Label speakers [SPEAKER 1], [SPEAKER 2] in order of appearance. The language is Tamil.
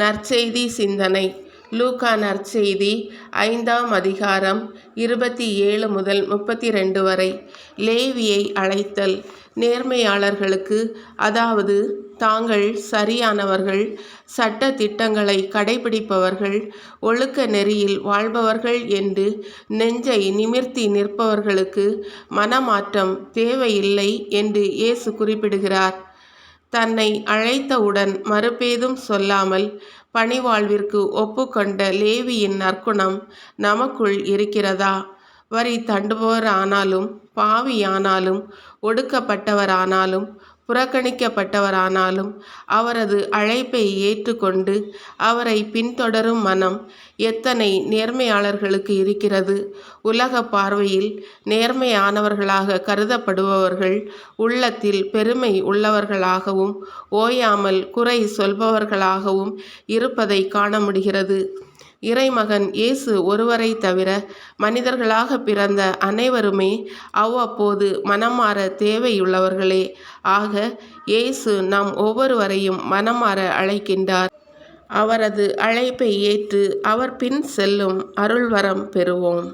[SPEAKER 1] நற்செய்தி சிந்தனை. லூகா நற்செய்தி ஐந்தாம் அதிகாரம் இருபத்தி ஏழு முதல் முப்பத்தி ரெண்டு வரை. லேவியை அழைத்தல். நேர்மையாளர்களுக்கு அதாவது தாங்கள் சரியானவர்கள் சட்ட திட்டங்களை கடைபிடிப்பவர்கள் ஒழுக்க நெறியில் வாழ்பவர்கள் என்று நெஞ்சை நிமிர்த்தி நிற்பவர்களுக்கு மனமாற்றம் தேவையில்லை என்று இயேசு குறிப்பிடுகிறார். தன்னை அழைத்தவுடன் மறுபேதும் சொல்லாமல் பணிவாழ்விற்கு ஒப்புக்கொண்ட லேவியின் நற்குணம் நமக்குள் இருக்கிறதா? வரி தண்டுபவரானாலும் பாவியானாலும் ஒடுக்கப்பட்டவரானாலும் புறக்கணிக்கப்பட்டவரானாலும் அவரது அழைப்பை ஏற்றுக்கொண்டு அவரை பின்தொடரும் மனம் எத்தனை நேர்மையாளர்களுக்கு இருக்கிறது. உலக பார்வையில் நேர்மையானவர்களாக கருதப்படுபவர்கள் உள்ளத்தில் பெருமை உள்ளவர்களாகவும் ஓயாமல் குறை சொல்பவர்களாகவும் இருப்பதை காண முடிகிறது. இறைமகன் இயேசு ஒருவரை தவிர மனிதர்களாக பிறந்த அனைவருமே அவ்வப்போது மனமாற தேவையுள்ளவர்களே ஆக இயேசு நாம் ஒவ்வொருவரையும் மனமாற அழைக்கின்றார். அவரது அழைப்பை ஏற்று அவர் பின் செல்லும் அருள்வரம் பெறுவோம்.